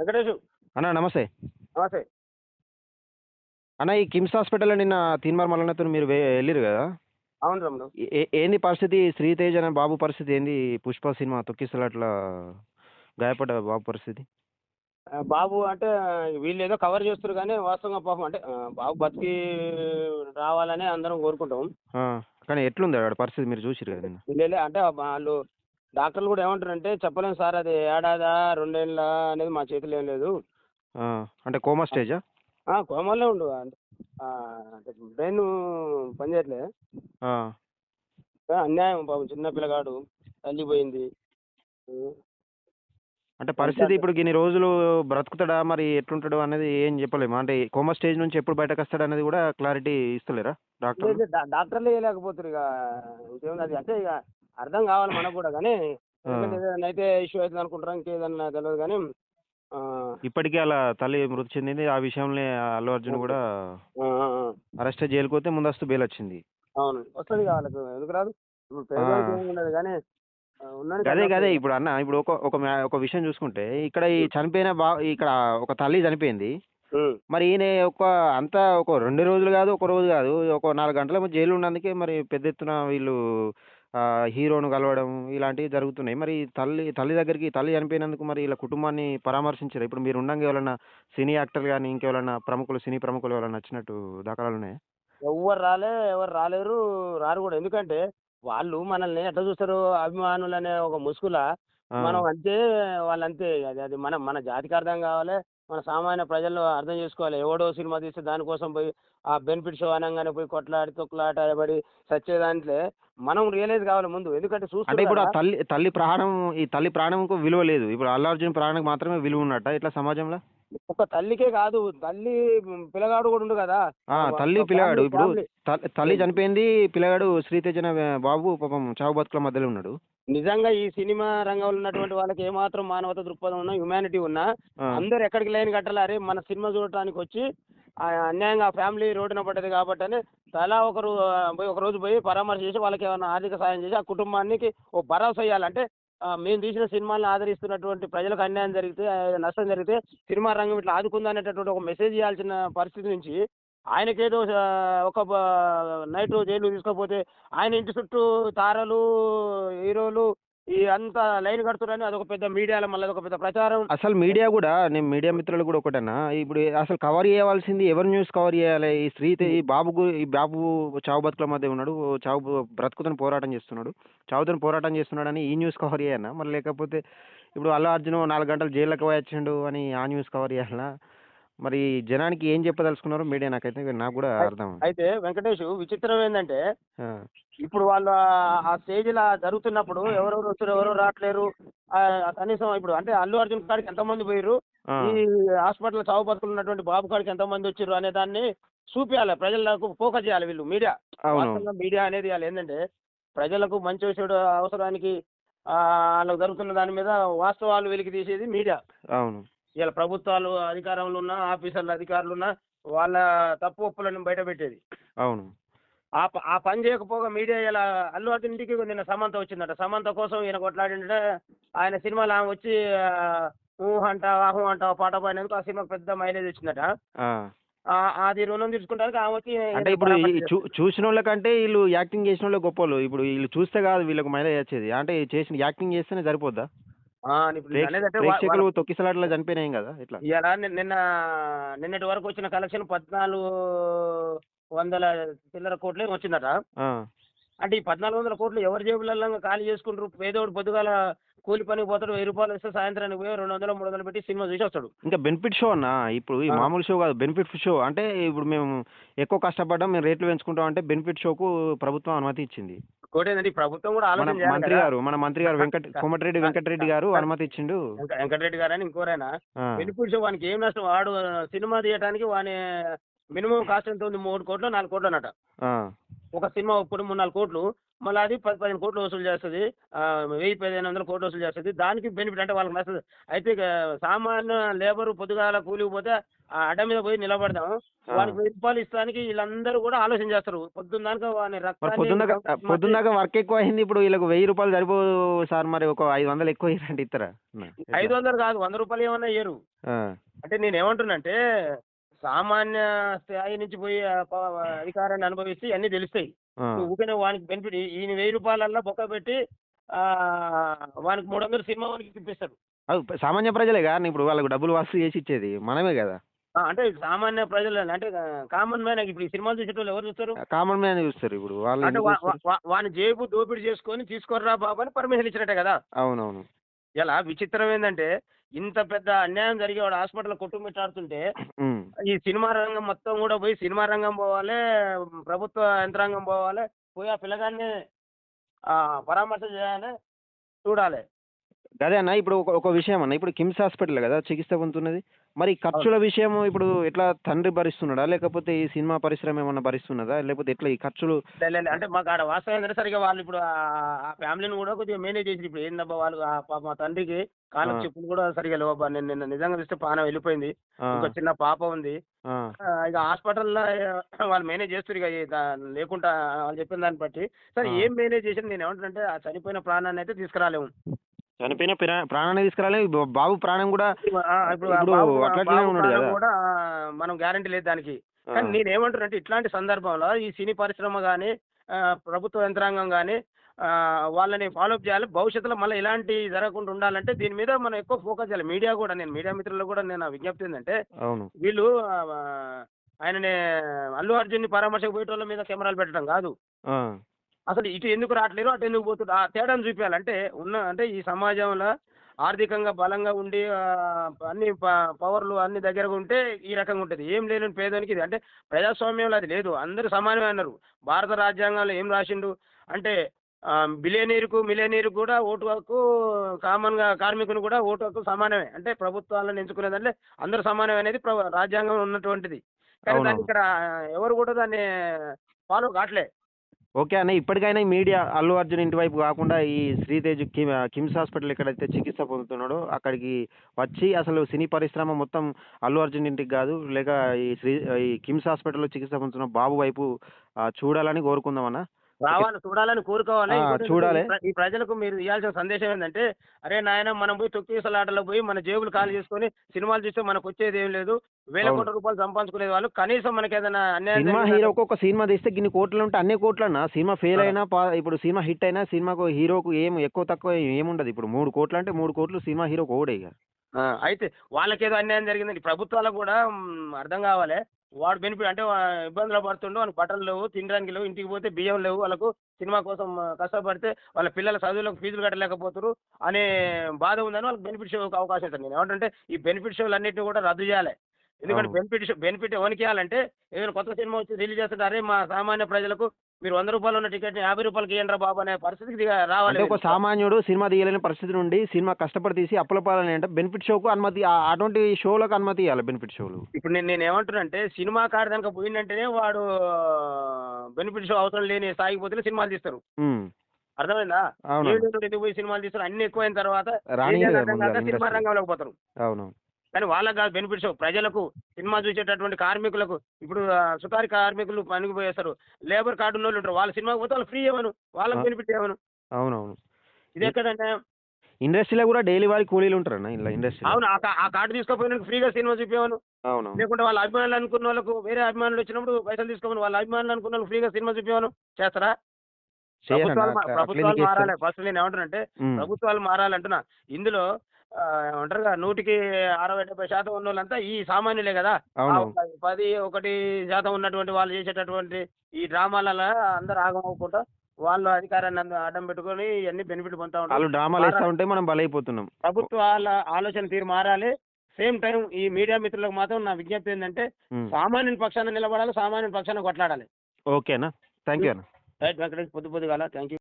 వెంకటేష్. అన్న నమస్తే. నమస్తే. అన్న ఈ కిమ్స్ హాస్పిటల్లో నిన్న తీన్మార్ మల్లన్నతో మీరు వెళ్ళిరు కదా? అవును తమ్ముడు ఏంది పరిస్థితి? శ్రీతేజ్ అనే బాబు పరిస్థితి ఏంది? పుష్ప సినిమా తొక్కిసలాట్లా గాయపడ్డ బాబు పరిస్థితి? బాబు అంటే వీళ్ళు ఏదో కవర్ చేస్తారు కానీ వాస్తవంగా పాపం అంటే బాబు బతికి రావాలని అందరం కోరుకుంటాం. కానీ ఎట్లుంది పరిస్థితి మీరు చూసిరు కదా నిన్న? అంటే వాళ్ళు డాక్టర్లు కూడా ఏమంటారంటే చెప్పలేము సార్ అది ఏడాదా రెండేళ్ళ అనేది మా చేతిలో ఏం లేదు. అంటే కోమా స్టేజా? ఆ, కోమాలో ఉండు అంటే అంటే బ్రెయిన్ పనిచేయట్లే ఆ, ఆ, అన్యాయం పాపం చిన్న పిల్లగాడు తల్లి పోయింది అంటే పరిస్థితి ఇప్పుడు ఇన్ని రోజులు బ్రతుకుతాడా మరి ఎట్లుంటాడు అనేది ఏం చెప్పలేము. అంటే కోమా స్టేజ్ నుంచి ఎప్పుడు బయటకు వస్తాడు అనేది కూడా క్లారిటీ ఇస్తలేరా డాక్టర్ డాక్టర్లే వేయలేకపోతారు ఇక. ఇంకేముంది అది అంటే ఇక అర్థం కావాలి మనకు కూడా. కానీ అయితే ఇష్యూ అవుతుంది అనుకుంటారా ఇంకేదన్నా తెలియదు కానీ ఇప్పటికీ అలా తల్లి మృతి చెందింది. ఆ విషయంలో అల్లు అర్జున్ కూడా. అరెస్ట్ జైలుకి పోతే ముందస్తు బెయిల్ వచ్చింది. అవును. వస్తుంది వాళ్ళకు ఎందుకు రాదు? ఇప్పుడు కానీ అదే కదా. ఇప్పుడు అన్న ఇప్పుడు ఒక ఒక ఒక విషయం చూసుకుంటే ఇక్కడ ఈ చనిపోయిన బా ఇక్కడ ఒక తల్లి చనిపోయింది. మరి ఈయన ఒక అంతా ఒక రెండు రోజులు కాదు ఒక రోజు కాదు ఒక నాలుగు గంటల జైలు ఉన్నందుకే మరి పెద్ద ఎత్తున వీళ్ళు ఆ, హీరోను కలవడం ఇలాంటివి జరుగుతున్నాయి. మరి తల్లి తల్లి దగ్గరికి తల్లి చనిపోయినందుకు మరి ఇలా కుటుంబాన్ని పరామర్శించారు? ఇప్పుడు మీరు ఉండంగా ఎవరైనా సినీ యాక్టర్ కానీ ఇంకెవరైనా ప్రముఖులు సినీ ప్రముఖులు ఎవరైనా వచ్చినట్టు దాఖలాలు ఉన్నాయి? ఎవ్వరు రాలే ఎవరు రాలేరు రారు కూడా. ఎందుకంటే వాళ్ళు మనల్ని ఎట్లా చూస్తారు? అభిమానులు అనే ఒక ముసుగుల. మనం అంతే వాళ్ళు అంతే అది అది మన మన జాతికి అర్థం కావాలి. మన సామాన్య ప్రజలు అర్థం చేసుకోవాలి. ఎవడో సినిమా తీస్తే దానికోసం పోయి ఆ బెనిఫిట్ షో అనగానే పోయి కొట్లాడి తొక్కులాట పడి సచ్చే దాంట్లో మనం రియలైజ్ కావాలి ముందు. ఎందుకంటే అంటే ఇప్పుడు చూస్తే తల్లి తల్లి ప్రాణం ఈ తల్లి ప్రాణంకు విలువ లేదు. ఇప్పుడు అల్లు అర్జున్ ప్రాణానికి మాత్రమే విలువ ఉన్నట్ట ఇట్లా సమాజంలో? ఒక తల్లికే కాదు తల్లి పిల్లగాడు కూడా ఉండు కదా. తల్లి పిల్లగాడు. ఇప్పుడు తల్లి చనిపోయింది పిల్లగాడు శ్రీతేజన బాబు పాపం చావు బతుకుల మధ్యలో ఉన్నాడు. నిజంగా ఈ సినిమా రంగంలో ఉన్నటువంటి వాళ్ళకి ఏమాత్రం మానవత దృక్పథం ఉన్నా హ్యుమానిటీ ఉన్నా అందరు ఎక్కడికి లేని కట్టాలి అరే మన సినిమా చూడటానికి వచ్చి అన్యాయంగా ఫ్యామిలీ రోడ్డున పడ్డది కాబట్టి అని తలా ఒకరు పోయి ఒక రోజు పోయి పరామర్శ చేసి వాళ్ళకి ఏమైనా ఆర్థిక సాయం చేసి ఆ కుటుంబానికి ఓ భరోసా ఇవ్వాలంటే మేము తీసిన సినిమాలను ఆదరిస్తున్నటువంటి ప్రజలకు అన్యాయం జరిగితే నష్టం జరిగితే సినిమా రంగం ఇట్లా ఆదుకుందనేటటువంటి ఒక మెసేజ్ ఇవ్వాల్సిన పరిస్థితి నుంచి ఆయనకేదో ఒక నైట్ జైలు తీసుకపోతే ఆయన ఇంటి చుట్టూ తారలు హీరోలు ఈ అంత లైన్ కడుతున్నారని అదొక పెద్ద మీడియాలో మళ్ళీ అదొక పెద్ద ప్రచారం. అసలు మీడియా కూడా నేను మీడియా మిత్రులు కూడా ఒకటేనా? ఇప్పుడు అసలు కవర్ చేయవలసింది ఎవరు న్యూస్ కవర్ చేయాలి? ఈ శ్రీతే ఈ బాబు ఈ బాబు చావు బతుకుల మధ్య ఉన్నాడు చావు బ్రతుకుతని పోరాటం చేస్తున్నాడు చావుతని పోరాటం చేస్తున్నాడని ఈ న్యూస్ కవర్ చేయనా? మరి లేకపోతే ఇప్పుడు అల్లు అర్జున్ నాలుగు గంటలు జైల్లోకి వచ్చాడు అని ఆ న్యూస్ కవర్ చేయాలన్నా మరి జనానికి ఏం చెప్పదలుచుకున్నారో మీడియా నాకైతే నాకు కూడా అర్థం అయితే వెంకటేష్ విచిత్రం ఏంటంటే ఇప్పుడు వాళ్ళు ఆ- స్టేజ్ లా జరుగుతున్నప్పుడు ఎవరెవరు వచ్చారు ఎవరు రావట్లేరు కనీసం ఇప్పుడు అంటే అల్లు అర్జున్ కాడికి ఎంతమంది పోయారు ఈ హాస్పిటల్ చావు బతుకులు ఉన్నటువంటి బాబు కాడికి ఎంతమంది వచ్చారు అనే దాన్ని చూపించాలి ప్రజలకు ఫోకస్ చేయాలి వీళ్ళు మీడియా. మీడియా అనేది వాళ్ళు ఏంటంటే ప్రజలకు మంచి చెడు అవసరానికి వాళ్ళకు జరుగుతున్న దాని మీద వాస్తవాలు వెలికి తీసేది మీడియా. అవును. ఇలా ప్రభుత్వాలు అధికారంలో ఉన్న ఆఫీసర్లు అధికారులు ఉన్న వాళ్ళ తప్పు ఒప్పులను బయట పెట్టేది అవును. ఆ ఆ పని చేయకపోగా మీడియా ఇలా అల్లు అర్జున్ ఇంటికి నిన్న సమంత వచ్చిందట. సమంత కోసం ఈయన కొట్లాడింటే ఆయన సినిమాలో ఆమె వచ్చి ఆ, ఊ అంటావా ఆహు అంటావా పాట పాడినందుకు ఆ సినిమాకి పెద్ద మైలేజ్ వచ్చిందట అది రుణం ఆమె వచ్చి అంటే ఇప్పుడు చూసిన వాళ్ళకంటే వీళ్ళు యాక్టింగ్ చేసిన వాళ్ళే గొప్ప వాళ్ళు ఇప్పుడు వీళ్ళు చూస్తే కాదు వీళ్ళకి మైలేజ్ వచ్చేది. అంటే చేసిన యాక్టింగ్ చేస్తేనే సరిపోద్దా? ప్రేక్షకులు తొక్కిసలాట్లో చనిపోయినాయి కదా ఇట్లా? ఇవాళ నిన్న నిన్న నిన్నటి వరకు వచ్చిన కలెక్షన్ పద్నాలుగు వందల చిల్లర కోట్లు వచ్చిందట. అంటే ఈ పద్నాలుగు వందల కోట్లు ఎవరి జేబులలో ఖాళీ చేసుకుంటారు పేదోడు పొద్దుగాల కూలి పనికి పోతాడు వెయ్యి రూపాయలు ఇస్తే సాయంత్రానికి పోయి రెండు వందలు మూడు వందలు పెట్టి సినిమా చూసి వస్తాడు. ఇంకా బెనిఫిట్ షో అన్న? ఇప్పుడు ఈ. మామూలు షో కాదు బెనిఫిట్ షో. అంటే ఇప్పుడు మేము ఎక్కువ కష్టపడ్డాం మేము రేట్లు పెంచుకుంటాం అంటే బెనిఫిట్ షోకు ప్రభుత్వం అనుమతి ఇచ్చింది. ఇంకోటి ఏంటంటే ప్రభుత్వం కూడా మన ఆలోచన మంత్రి. గారు మన మంత్రి గారు వెంకట కోమటిరెడ్డి వెంకటరెడ్డి గారు అనుమతి ఇచ్చిండు. వెంక- వెంకటరెడ్డి గారు అని ఇంకోరైనా ఆ, బెనిఫిట్స్ వానికి ఏం నష్టం? వాడు సినిమా తీయడానికి వాని మినిమం కాస్ట్ ఎంత ఉంది? మూడు కోట్లు నాలుగు కోట్లు అన్నట ఆ, ఒక సినిమా ఇప్పుడు మూడు నాలుగు కోట్లు మళ్ళీ అది పది పదిహేను కోట్లు వసూలు చేస్తుంది వెయ్యి పదిహేను వందల కోట్లు వసూలు చేస్తుంది దానికి బెనిఫిట్ అంటే వాళ్ళకి నచ్చదు. అయితే సామాన్య లేబర్ పొద్దుగాల కూలికి పోతే ఆ అడ్డ మీద పోయి నిలబడదాం. వానికి వెయ్యి రూపాయలు ఇస్తానికి వీళ్ళందరూ కూడా ఆలోచన చేస్తారు. పొద్దున్న దాకా పొద్దున్నక వర్క్ ఎక్కువ అయింది ఇప్పుడు వీళ్ళకి వెయ్యి రూపాయలు సరిపోదు సార్ మరి ఒక ఐదు వందలు ఎక్కువ ఇస్తారా ఐదు వందలు కాదు వంద రూపాయలు ఏమన్నా ఇయ్యరు. అంటే నేను ఏమంటున్నానంటే సామాన్య స్థాయి నుంచి పోయి అధికారాన్ని అనుభవిస్తే అన్నీ తెలుస్తాయి. ఊరికే వానికి బెనిఫిట్ ఈయన వెయ్యి రూపాయలల్లో బొక్క పెట్టి ఆ, వానికి మూడు వందలు సినిమా వానికి అది సామాన్య ప్రజలే కానీ ఇప్పుడు వాళ్ళకు డబ్బులు వసూలు చేసి ఇచ్చేది మనమే కదా. అంటే సామాన్య ప్రజలు అంటే కామన్ మ్యాన్ ఇప్పుడు ఈ సినిమాలు చూసేటోళ్ళు ఎవరు చూస్తారు? కామన్ మ్యాన్ చూస్తారు ఇప్పుడు. వాళ్ళు వాని జేబు దోపిడీ చేసుకొని తీసుకోర్రా బాబు అని పర్మిషన్ ఇచ్చినట్టే కదా. అవునవును. ఇలా విచిత్రం ఏంటంటే ఇంత పెద్ద అన్యాయం జరిగే వాడు హాస్పిటల్ కొట్టుమిట్టాడుతుంటే. ఈ సినిమా రంగం మొత్తం కూడా పోయి సినిమా రంగం పోవాలి ప్రభుత్వ యంత్రాంగం పోవాలి పోయి ఆ పిల్లగాన్ని ఆ, పరామర్శ చేయాలి చూడాలి అదే అన్న ఇప్పుడు ఒక ఒక విషయం అన్న. ఇప్పుడు కిమ్స్ హాస్పిటల్ కదా చికిత్స పొందుతున్నది. మరి ఖర్చుల విషయం ఇప్పుడు ఎట్లా తండ్రి భరిస్తున్నాడా? లేకపోతే ఈ సినిమా పరిశ్రమ ఏమన్నా భరిస్తున్నదా? లేకపోతే ఎట్లా ఈ ఖర్చులు లే, లే, లే. అంటే మాకు ఆడ వాస్తవం ఏంటంటే సరిగా వాళ్ళు ఇప్పుడు ఆ- ఫ్యామిలీని కూడా కొద్దిగా మేనేజ్ చేసి ఇప్పుడు ఏందబ్బా వాళ్ళు ఆ పాప మా తండ్రికి కాళ్ళకి ఆ. చెప్పులు కూడా సరిగా లేవబ్బా నేను నిన్న నిజంగా చూస్తే పానం వెళ్ళిపోయింది. ఆ, ఇంకో చిన్న పాప ఉంది. ఆ, ఆ, ఇక హాస్పిటల్లో వాళ్ళు మేనేజ్ చేస్తారు ఇక ఈ దా- లేకుండా వాళ్ళు చెప్పిన దాన్ని బట్టి. సరే ఆ. ఏం మేనేజ్ చేసి నేను ఏమంటానంటే ఆ చనిపోయిన ప్రాణాన్ని అయితే తీసుకురాలేము. చనిపోయిన ప్రా- ప్రాణాన్ని తీసుకురాలే. బాబు ప్రాణం కూడా ఇప్పుడు అట్లనే ఉన్నాడు కదా. కూడా మనం గ్యారంటీ లేదు దానికి. కానీ నేను ఏమంటానంటే ఇట్లాంటి సందర్భంలో ఈ సినీ పరిశ్రమ కానీ ప్రభుత్వ యంత్రాంగం కానీ వాళ్ళని ఫాలోఅప్ చేయాలి. భవిష్యత్తులో మళ్ళీ ఇలాంటి జరగకుండా ఉండాలంటే దీని మీద మనం ఎక్కువ ఫోకస్ చేయాలి. మీడియా కూడా నేను మీడియా మిత్రులకు కూడా నేను విజ్ఞప్తి ఏంటంటే వీళ్ళు ఆయనని అల్లు అర్జున్ని పరామర్శకు పోయేటోళ్ళ మీద కెమెరాలు పెట్టడం కాదు. అసలు ఇటు ఎందుకు రావట్లేరు అటు ఎందుకు పోతున్నారు ఆ తేడాను చూపించాలి అంటే ఉన్న అంటే ఈ సమాజంలో ఆర్థికంగా బలంగా ఉండి అన్ని పవర్లు అన్ని దగ్గరగా ఉంటే ఈ రకంగా ఉంటుంది. ఏం లేని పేదోనికి ఇది. అంటే ప్రజాస్వామ్యంలో అది లేదు. అందరూ సమానమే అన్నారు. భారత రాజ్యాంగంలో ఏం రాసిండు? అంటే బిలియనీరుకు మిలియనీరు కూడా ఓటు హక్కు కామన్గా కార్మికుని కూడా ఓటు హక్కు సమానమే. అంటే ప్రభుత్వాలను ఎంచుకునే దాంట్లో అందరూ సమానమే అనేది ప్ర- రాజ్యాంగంలో ఉన్నటువంటిది. కానీ దాన్ని. ఇక్కడ ఎవరు కూడా దాన్ని ఫాలో కావట్లే. ఓకే అన్న ఇప్పటికైనా ఈ మీడియా అల్లు అర్జున్ ఇంటి వైపు కాకుండా ఈ శ్రీతేజ్ కిమ్ కిమ్స్ హాస్పిటల్ ఎక్కడైతే చికిత్స పొందుతున్నాడో అక్కడికి వచ్చి అసలు సినీ పరిశ్రమ మొత్తం అల్లు అర్జున్ ఇంటికి కాదు లేక ఈ శ్రీ ఈ కిమ్స్ హాస్పిటల్లో చికిత్స పొందుతున్న బాబు వైపు చూడాలని చూడాలని కోరుకుందామన్నా రావాలి చూడాలని కోరుకోవాలి చూడాలి. ఈ ప్ర- ఈ ప్రజలకు మీరు ఇవ్వాల్సిన సందేశం ఏంటంటే అరే నాయన మనం పోయి తొక్కిసలాటలో పోయి మన జేబులు ఖాళీ చేసుకొని సినిమాలు చూస్తే మనకు వచ్చేది ఏం లేదు వేల. కోట్ల రూపాయలు సంపాదించుకునే వాళ్ళు కనీసం మనకి ఏదైనా అన్యాయం సినిమా జరిగిందా? హీరోకు ఒక సినిమా తీస్తే గిన్ని కోట్లు ఉంటే అన్ని కోట్లు అన్న సినిమా ఫెయిల్. అయినా ఇప్పుడు సినిమా హిట్ అయినా సినిమాకు హీరోకు ఏం ఎక్కువ తక్కువ ఏముండదు ఇప్పుడు మూడు కోట్లు అంటే మూడు కోట్లు సినిమా హీరోకు ఓడే ఇక ఆ, అయితే వాళ్ళకేదో అన్యాయం జరిగిందండి ప్రభుత్వాలకు కూడా అర్థం కావాలి వాడు బెనిఫిట్ అంటే ఇబ్బందులు పడుతుండో వాళ్ళకి బట్టలు లేవు తినడానికి లేవు ఇంటికి పోతే బియ్యం లేవు వాళ్ళకు సినిమా కోసం కష్టపడితే వాళ్ళ పిల్లల చదువులకు ఫీజులు కట్టలేకపోతారు అనే బాధ ఉందని వాళ్ళకి బెనిఫిట్ షో అవకాశం ఉంటుంది నేను ఏమంటే ఈ బెనిఫిట్ షోలు అన్నింటినీ కూడా రద్దు చేయాలి ఎందుకంటే. బెనిఫిట్ బెనిఫిట్ ఎవరికి ఇవ్వాలంటే ఏదైనా కొత్త సినిమా వచ్చి రిలీజ్ చేస్తుంటే అరే మా సామాన్య ప్రజలకు మీరు వంద రూపాయలు ఉన్న టికెట్ని యాభై రూపాయలకి ఇవ్వండి బాబు అనే పరిస్థితికి రావాలి అంటే ఒక సామాన్యుడు సినిమా తీయలేని పరిస్థితి నుండి సినిమా కష్టపడి తీసి అప్పుల పాలని అంటే బెనిఫిట్ షోకు అనుమతి అటువంటి షోలకు అనుమతి ఇవ్వాలి బెనిఫిట్ షోలు ఇప్పుడు నేను నేను ఏమంటున్నానంటే సినిమా కారు కనుక పోయిందంటేనే వాడు బెనిఫిట్ షో అవసరం లేని స్థాయికి పోతే సినిమాలు తీస్తారు. అర్థమైందా? ఎందుకు పోయి సినిమాలు తీస్తారు. అన్ని ఎక్కువైన తర్వాత సినిమా. రంగంలోకి పోతారు. అవును కానీ వాళ్ళకి కాదు బెనిఫిట్ షో ప్రజలకు సినిమా చూసేటటువంటి కార్మికులకు ఇప్పుడు ఆ, సుతారి కార్మికులు పనికి పోయేస్తారు. లేబర్ కార్డు ఉన్న వాళ్ళు ఉంటారు. వాళ్ళ సినిమాకి పోతే వాళ్ళు ఫ్రీ ఇవ్వను వాళ్ళకి. బెనిఫిట్ ఇవ్వను అవునవును. ఇది ఎక్కడంటే ఇండస్ట్రీలో కూడా డైలీ వారి కూలీలు ఉంటారన్న ఇలా ఇండస్ట్రీ అవును ఆ కార్డు తీసుకుపోయిన ఫ్రీగా సినిమా చూపించమను అవును లేకుంటే వాళ్ళ అభిమానులు అనుకున్న వాళ్ళకు వేరే అభిమానులు వచ్చినప్పుడు పైసలు తీసుకోమని. వాళ్ళ అభిమానులు అనుకున్న వాళ్ళకి ఫ్రీగా సినిమా చూపించమను చేస్తారా? ప్రభుత్వాలు మారాలి? ఫస్ట్ నేను ఏమంటానంటే ప్రభుత్వాలు మారాలంటున్నా. ఇందులో ఏమంటారు కదా నూటికి అరవై డెబ్బై శాతం ఉన్న వాళ్ళంతా ఈ సామాన్యులే కదా. పది ఒకటి శాతం ఉన్నటువంటి వాళ్ళు చేసేటటువంటి ఈ డ్రామాలలో అందరు ఆగమవకుండా వాళ్ళు అధికారాన్ని అడ్డం పెట్టుకొని ఇవన్నీ బెనిఫిట్ పొందుతా వాళ్ళు ఉంటారు డ్రామాలు వేస్తూ మారాలి. ఉంటే మనం బలైపోతున్నాం. ప్రభుత్వాల ఆలోచన తీరు మారాలి. సేమ్ టైం ఈ మీడియా మిత్రులకు మాత్రం నా విజ్ఞప్తి ఏంటంటే ఉమ్, సామాన్యుని పక్షాన నిలబడాలి సామాన్యుని పక్షాన కొట్లాడాలి. ఓకేనా? థ్యాంక్ యూ అన్న. రైట్ వెంకటేష్ పొద్దు పొద్దుగాల. Thank you